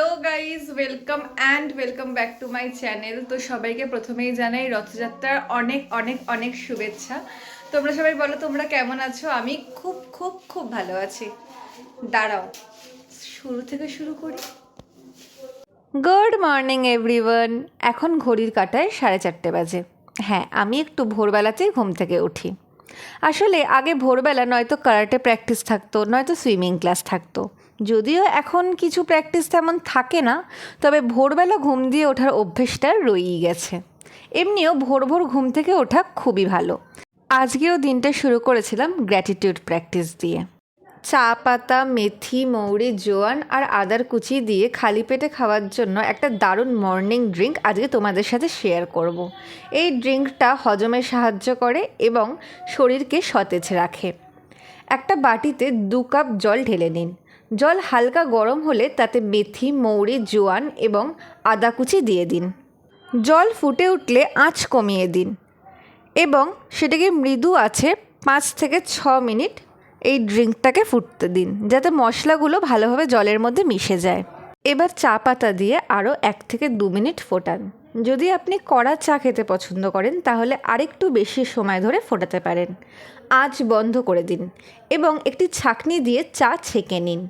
Hello guys welcome and welcome back to my channel তো সবাইকে প্রথমেই জানাই রথযাত্রার অনেক অনেক অনেক শুভেচ্ছা। তোমরা সবাই বলো, তোমরা কেমন আছো? আমি খুব খুব খুব ভালো আছি। দাঁড়াও, শুরু থেকে শুরু করি। গুড মর্নিং এভরিওয়ান এখন ঘড়ির কাটায় সাড়ে চারটে বাজে। হ্যাঁ আমি একটু ভোরবেলাতেই ঘুম থেকে উঠি। আসলে আগে ভোরবেলা নয়তো কারাটে প্র্যাকটিস থাকতো, নয়তো সুইমিং ক্লাস থাকতো। যদিও এখন কিছু প্র্যাকটিস তেমন থাকে না, তবে ভোরবেলা ঘুম দিয়ে ওঠার অভ্যেসটা রয়েই গেছে। এমনিও ভোর ভোর ঘুম থেকে ওঠা খুবই ভালো। আজকেও দিনটা শুরু করেছিলাম গ্র্যাটিটিউড প্র্যাকটিস দিয়ে। চা পাতা, মেথি, মৌরি, জোয়ান আর আদার কুচি দিয়ে খালি পেটে খাওয়ার জন্য একটা দারুণ মর্নিং ড্রিঙ্ক আজকে তোমাদের সাথে শেয়ার করব। এই ড্রিঙ্কটা হজমে সাহায্য করে এবং শরীরকে সতেজ রাখে। একটা বাটিতে দু কাপ জল ঢেলে নিন। জল হালকা গরম হলে তাতে মেথি, মৌরি, জোয়ান এবং আদা কুচি দিয়ে দিন। জল ফুটে উঠলে আঁচ কমিয়ে দিন এবং সেটাকে মৃদু আছে পাঁচ থেকে ছ মিনিট এই ড্রিঙ্কটাকে ফুটতে দিন, যাতে মশলাগুলো ভালোভাবে জলের মধ্যে মিশে যায়। এবার চা পাতা দিয়ে আরও এক থেকে দু মিনিট ফোটান। যদি আপনি কড়া চা খেতে পছন্দ করেন, তাহলে আরেকটু বেশি সময় ধরে ফোটাতে পারেন। আঁচ বন্ধ করে দিন এবং একটি ছাঁকনি দিয়ে চা ছেঁকে নিন।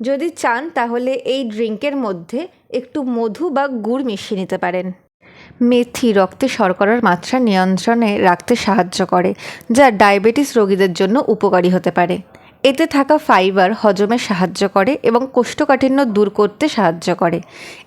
যদি চান, তাহলে এই ড্রিঙ্কের মধ্যে একটু মধু বা গুড় মিশিয়ে নিতে পারেন। মেথি রক্তে শর্করার মাত্রা নিয়ন্ত্রণে রাখতে সাহায্য করে, যা ডায়াবেটিস রোগীদের জন্য উপকারী হতে পারে। এতে থাকা ফাইবার হজমে সাহায্য করে এবং কোষ্ঠকাঠিন্য দূর করতে সাহায্য করে।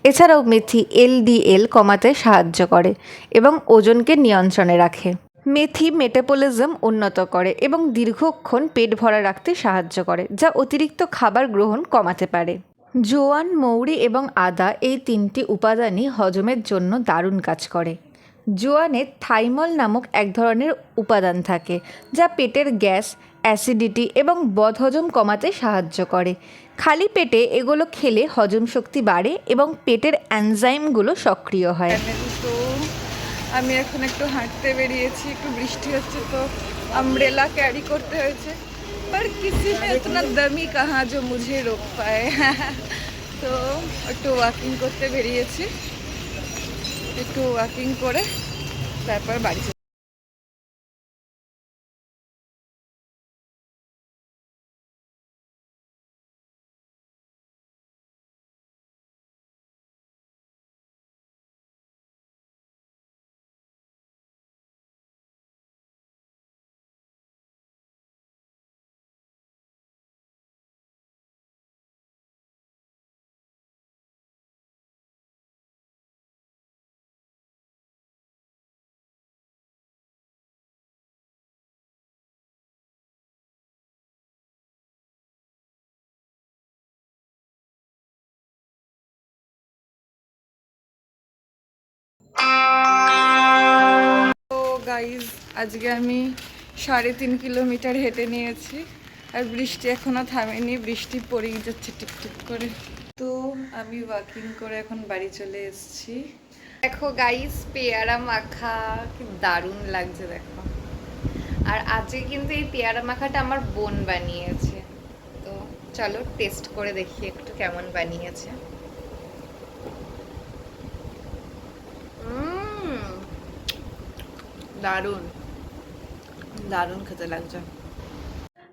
এছাড়াও মেথি এলডিএল কমাতে সাহায্য করে এবং ওজনকে নিয়ন্ত্রণে রাখে। মেথি মেটাবলিজম উন্নত করে এবং দীর্ঘক্ষণ পেট ভরা রাখতে সাহায্য করে, যা অতিরিক্ত খাবার গ্রহণ কমাতে পারে। জোয়ান, মৌরি এবং আদা এই তিনটি উপাদানই হজমের জন্য দারুণ কাজ করে। জোয়ানে থাইমল নামক এক ধরনের উপাদান থাকে, যা পেটের গ্যাস, অ্যাসিডিটি এবং বদহজম কমাতে সাহায্য করে। খালি পেটে এগুলো খেলে হজম শক্তি বাড়ে এবং পেটের অ্যানজাইমগুলো সক্রিয় হয়। আমি এখন একটু হাঁটতে বেরিয়েছি একটু বৃষ্টি হচ্ছে তো আমব্রেলা ক্যারি করতে হয়েছে पर किसी में इतना दम ही कहाँ जो मुझे रोक पाए তো একটু ওয়াকিং করতে বেরিয়েছি একটু ওয়াকিং করে তারপর বাড়ি গাইজ আজকে আমি সাড়ে তিন কিলোমিটার হেঁটে নিয়েছি আর বৃষ্টি এখনও থামেনি, বৃষ্টি পড়েই যাচ্ছে টিপটিপ করে। তো আমি ওয়াকিং করে এখন বাড়ি চলে এসেছি। দেখো গাইজ পেয়ারা মাখা, কি দারুণ লাগছে দেখো। আর আজকে কিন্তু এই পেয়ারা মাখাটা আমার বোন বানিয়েছে। তো চলো টেস্ট করে দেখি একটু কেমন বানিয়েছে। দারুণ। দারুণ খেতে লাগছে।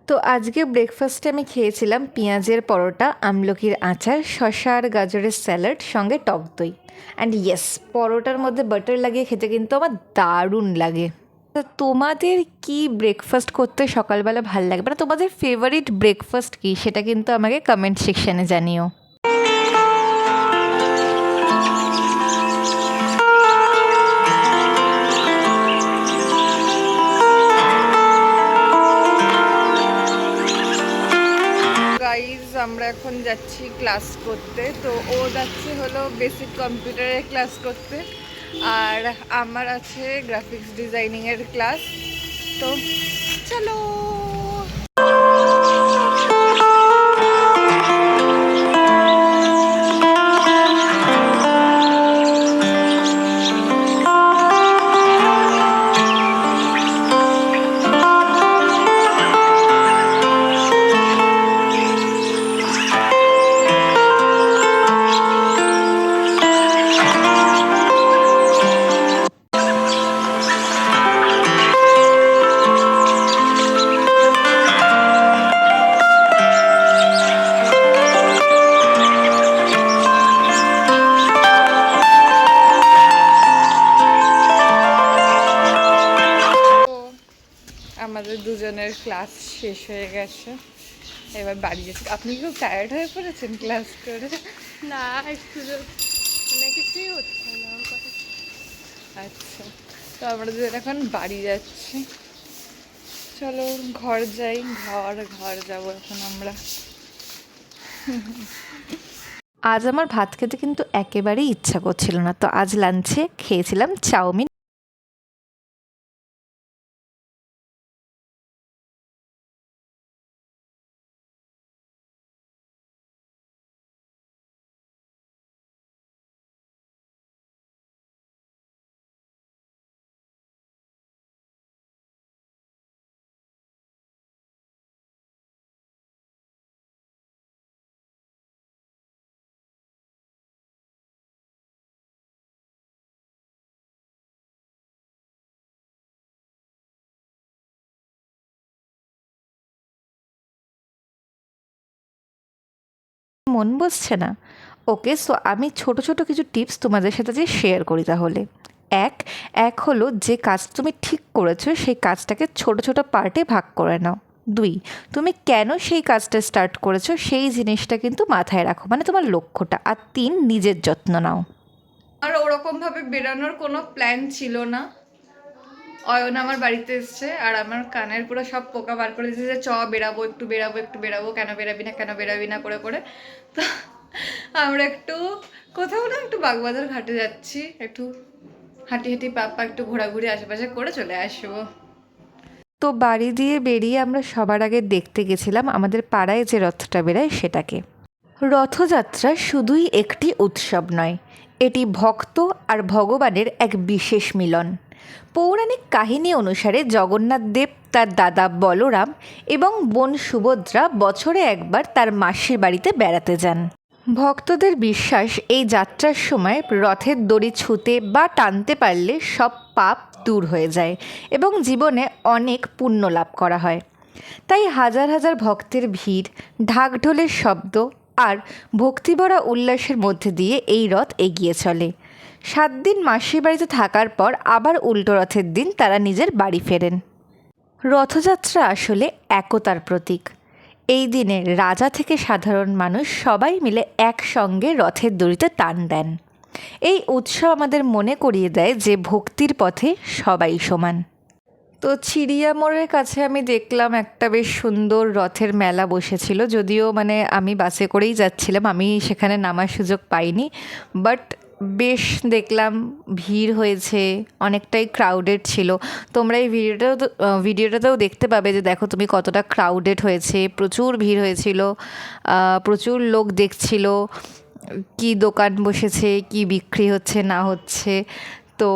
তো আজকে ব্রেকফাস্টে আমি খেয়েছিলাম পেঁয়াজের পরোটা, আমলকির আচার, শসা আর গাজরের স্যালাড সঙ্গে টক দই। অ্যান্ড ইয়েস পরোটার মধ্যে বাটার লাগিয়ে খেতে কিন্তু আমার দারুণ লাগে। তো তোমাদের কি ব্রেকফাস্ট করতে সকালবেলা ভালো লাগে? মানে তোমাদের ফেভারিট ব্রেকফাস্ট কি? সেটা কিন্তু আমাকে কমেন্ট সেকশানে জানিও। আমরা এখন যাচ্ছি ক্লাস করতে। তো ও যাচ্ছে হলো বেসিক কম্পিউটারের ক্লাস করতে। আর আমার আছে গ্রাফিক্স ডিজাইনিংয়ের ক্লাস তো চলো! শেষ এবার বাড়ি যেতে আপনি খুব টায়ার্ড হয়ে পড়েছেন ক্লাস করে? না একটু মানে কিছুই হচ্ছে না আচ্ছা তো আমরা যে এখন বাড়ি যাচ্ছি। চলো ঘর যাই ঘর ঘর যাব এখন আমরা। আজ আমার ভাত খেতে কিন্তু একেবারেই ইচ্ছা করছিল না তো আজ লাঞ্চে খেয়েছিলাম চাউমিন। মন বসছে না। ওকে, সো আমি ছোট ছোট কিছু টিপস তোমাদের সাথে যে শেয়ার করি তাহলে। এক এক হলো যে কাজ তুমি ঠিক করেছ, সেই কাজটাকে ছোট ছোট পার্টে ভাগ করে নাও। দুই, তুমি কেন সেই কাজটা স্টার্ট করেছ, সেই জিনিসটা কিন্তু মাথায় রাখো মানে তোমার লক্ষ্যটা। আর তিন, নিজের যত্ন নাও। আর ওরকমভাবে বেরানোর কোনো প্ল্যান ছিল না। অয়ন আমার বাড়িতে এসছে আর আমার কানের পুরো সব পোকা বার করে দিয়েছে যে চ, বেরাবো, একটু বেরাবো একটু বেরাবো, কেন বেরাবি না, কেন বেরাবি না করে করে। তো আমরা একটু কোথাও না একটু বাগবাজার ঘাটে যাচ্ছি, একটু হাঁটি হাঁটি পাপ্পা একটু ঘোরাঘুরি আশেপাশে করে চলে আসব। তো বাড়ি দিয়ে বেরিয়ে আমরা সবার আগে দেখতে গেছিলাম আমাদের পাড়ায় যে রথটা বেরায় সেটাকে। রথযাত্রা শুধুই একটি উৎসব নয়, এটি ভক্ত আর ভগবানের এক বিশেষ মিলন। পৌরাণিক কাহিনী অনুসারে জগন্নাথ দেব তার দাদা বলরাম এবং বোন সুভদ্রা বছরে একবার তার মাসির বাড়িতে বেড়াতে যান। ভক্তদের বিশ্বাস, এই যাত্রার সময় রথের দড়ি ছুঁতে বা টানতে পারলে সব পাপ দূর হয়ে যায় এবং জীবনে অনেক পুণ্য লাভ করা হয়। তাই হাজার হাজার ভক্তের ভিড়, ঢাকঢোলের শব্দ আর ভক্তিভরা উল্লাসের মধ্যে দিয়ে এই রথ এগিয়ে চলে। সাত দিন মাসির বাড়িতে থাকার পর আবার উল্টো রথের দিন তারা নিজের বাড়ি ফেরেন। রথযাত্রা আসলে একতার প্রতীক। এই দিনে রাজা থেকে সাধারণ মানুষ সবাই মিলে একসঙ্গে রথের দড়িতে টান দেন। এই উৎসব আমাদের মনে করিয়ে দেয় যে ভক্তির পথে সবাই সমান। তো চিড়িয়া মোড়ের কাছে আমি দেখলাম একটা বেশ সুন্দর রথের মেলা বসেছিল, যদিও মানে আমি বাসে করেই যাচ্ছিলাম, আমি সেখানে নামার সুযোগ পাইনি বাট বেশ দেখলাম ভিড় হয়েছে, অনেকটাই ক্রাউডেড ছিল। তোমরা এই ভিডিওটাও ভিডিওটাতেও দেখতে পাবে যে দেখো তুমি কতটা ক্রাউডেড হয়েছে, প্রচুর ভিড় হয়েছিল প্রচুর লোক দেখছিল, কি দোকান বসেছে, কি বিক্রি হচ্ছে, না হচ্ছে। তো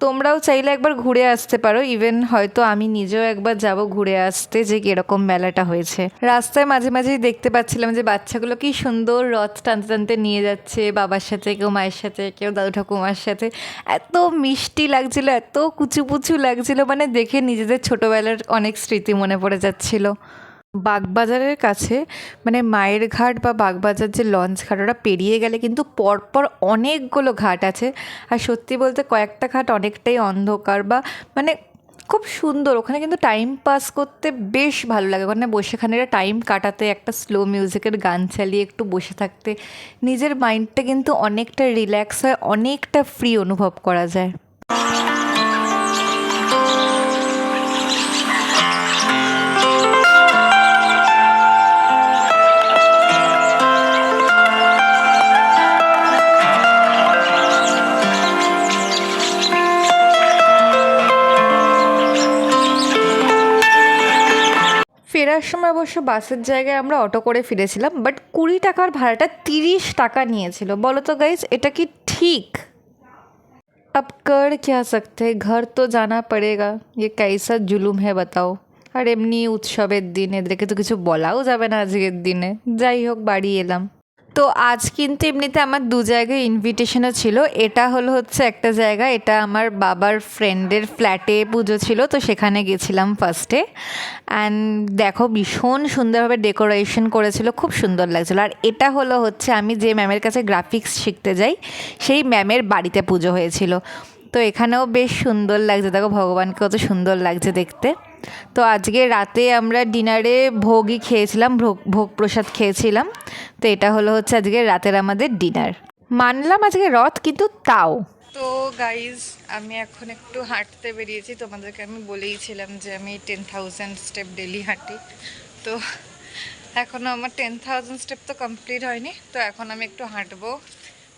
তোমরাও চাইলে একবার ঘুরে আসতে পারো। ইভেন হয়তো আমি নিজেও একবার যাব ঘুরে আসতে যে কীরকম মেলাটা হয়েছে। রাস্তায় মাঝে মাঝেই দেখতে পাচ্ছিলাম যে বাচ্চাগুলো কি সুন্দর রথ টানতে টানতে নিয়ে যাচ্ছে। বাবার সাথে, কেউ মায়ের সাথে, কেউ দাদু ঠাকুমার সাথে। এত মিষ্টি লাগছিল, এত কুচুপুচু লাগছিল। মানে দেখে নিজেদের ছোটোবেলার অনেক স্মৃতি মনে পড়ে যাচ্ছিল। বাগবাজারের কাছে মানে মায়ের ঘাট বা বাগবাজার যে লঞ্চ ঘাট, ওটা পেরিয়ে গেলে কিন্তু পরপর অনেকগুলো ঘাট আছে। আর সত্যি বলতে কয়েকটা ঘাট অনেকটাই অন্ধকার বা মানে খুব সুন্দর। ওখানে কিন্তু টাইম পাস করতে বেশ ভালো লাগে। ওখানে বসে খানিকটা টাইম কাটাতে, একটা স্লো মিউজিকের গান চালিয়ে একটু বসে থাকতে, নিজের মাইন্ডটা কিন্তু অনেকটা রিল্যাক্স হয়, অনেকটা ফ্রি অনুভব করা যায়। ফেরার সময় অবশ্য বাসের জায়গায় আমরা অটো করে ফিরেছিলাম বাট কুড়ি টাকার ভাড়াটা তিরিশ টাকা নিয়েছিল। বলো তো গাইজ এটা কি ঠিক? আপ কর क्या ঘর তো জানা जाना पड़ेगा ये কাইসা জুলুম হ্যাঁ বাতাও আর এমনি উৎসবের দিন, এদেরকে তো কিছু বলাও যাবে না আজকের দিনে। যাই হোক, বাড়ি এলাম। তো আজ কিন্তু এমনিতে আমার দু জায়গায় ইনভিটেশনও ছিল। এটা হলো হচ্ছে একটা জায়গা, এটা আমার বাবার ফ্রেন্ডের ফ্ল্যাটে পুজো ছিল, তো সেখানে গেছিলাম ফার্স্টে অ্যান্ড দেখো, ভীষণ সুন্দরভাবে ডেকোরেশন করেছিল, খুব সুন্দর লাগছিল। আর এটা হলো হচ্ছে আমি যে ম্যামের কাছে গ্রাফিক্স শিখতে যাই, সেই ম্যামের বাড়িতে পুজো হয়েছিল। তো এখানেও বেশ সুন্দর লাগছে। দেখো ভগবানকে কত সুন্দর লাগছে দেখতে। তো আজকে রাতে আমরা ডিনারে ভোগই খেয়েছিলাম, ভোগ ভোগ প্রসাদ খেয়েছিলাম। তো এটা হলো হচ্ছে আজকে রাতের আমাদের ডিনার। মানলাম আজকে রথ, কিন্তু তাও। তো গাইজ আমি এখন একটু হাঁটতে বেরিয়েছি। তোমাদেরকে আমি বলেইছিলাম যে আমি টেন থাউজেন্ড স্টেপ ডেলি হাঁটি। তো এখনও আমার টেন থাউজেন্ড স্টেপ তো কমপ্লিট হয়নি। তো এখন আমি একটু হাঁটবো।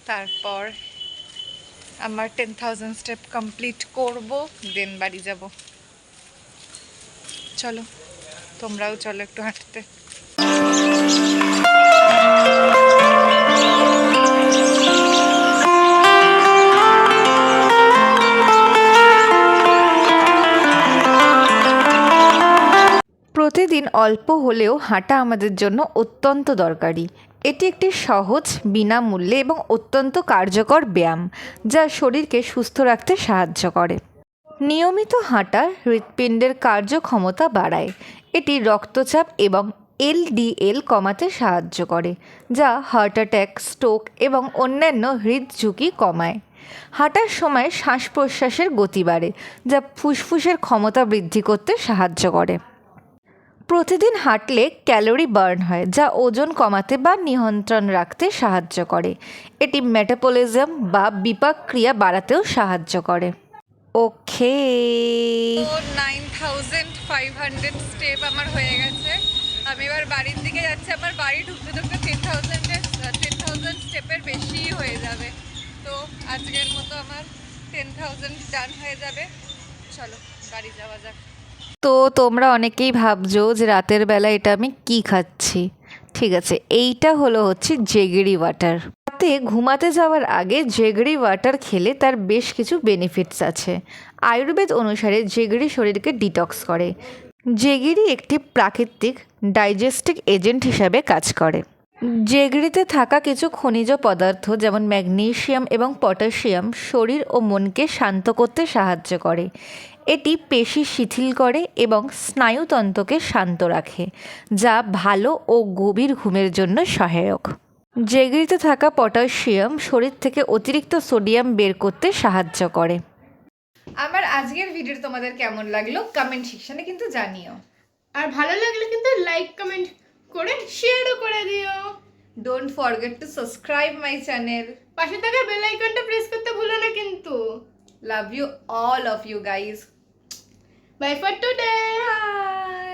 তারপর আমার টেন থাউজেন্ড স্টেপ কমপ্লিট করব দেন বাড়ি যাব। চলো তোমরাও চলো একটু হাঁটতে। প্রতিদিন অল্প হলেও হাঁটা আমাদের জন্য অত্যন্ত দরকারি। এটি একটি সহজ, বিনামূল্যে এবং অত্যন্ত কার্যকর ব্যায়াম, যা শরীরকে সুস্থ রাখতে সাহায্য করে। নিয়মিত হাঁটা হৃৎপিণ্ডের কার্যক্ষমতা বাড়ায়। এটি রক্তচাপ এবং এলডিএল কমাতে সাহায্য করে, যা হার্ট অ্যাটাক, স্ট্রোক এবং অন্যান্য হৃদঝুঁকি কমায়। হাঁটার সময় শ্বাস প্রশ্বাসের গতি বাড়ে, যা ফুসফুসের ক্ষমতা বৃদ্ধি করতে সাহায্য করে। প্রতিদিন হাঁটলে ক্যালোরি বার্ন হয়, যা ওজন কমাতে বা নিয়ন্ত্রণ রাখতে সাহায্য করে। এটি মেটাবলিজম বা বিপাক ক্রিয়া বাড়াতেও সাহায্য করে। Okay. Nine thousand five hundred step আমার হয়ে গেছে। আমি এবার বাড়ির দিকে যাচ্ছি। আমার বাড়ি ঢুকতে ঢুকতে টেন থাউজেন্ডের টেন থাউজেন্ড স্টেপের বেশিই হয়ে যাবে। তো, আজকের মতো আমার টেন থাউজেন্ড ডান হয়ে যাবে। চলো, বাড়ি যাওয়া যাক। তো তোমরা অনেকেই ভাবছ যে রাতের বেলা এটা আমি কি খাচ্ছি। ঠিক আছে, এইটা হলো হচ্ছে জেগেরি ওয়াটার রাতে ঘুমাতে যাওয়ার আগে জেগরি ওয়াটার খেলে তার বেশ কিছু বেনিফিটস আছে। আয়ুর্বেদ অনুসারে জেগরি শরীরকে ডিটক্স করে। জেগিরি একটি প্রাকৃতিক ডাইজেস্টিক এজেন্ট হিসাবে কাজ করে। জেগরিতে থাকা কিছু খনিজ পদার্থ যেমন ম্যাগনেশিয়াম এবং পটাশিয়াম শরীর ও মনকে শান্ত করতে সাহায্য করে। এটি পেশি শিথিল করে এবং স্নায়ুতন্ত্রকে শান্ত রাখে যা ভালো ও গভীর ঘুমের জন্য সহায়ক। জেগরিতে থাকা পটাশিয়াম শরীর থেকে অতিরিক্ত সোডিয়াম বের করতে সাহায্য করে। আমার আজকের ভিডিও তোমাদের কেমন লাগল কমেন্ট সেকশনে কিন্তু জানিও। আর ভালো লাগলে কিন্তু লাইক কমেন্ট করে শেয়ারও করে দিও। Don't forget to subscribe my channel পাশে থাকা বেল আইকনটা প্রেস করতে ভুলো না কিন্তু। Love you all of you guys Bye for today. Bye.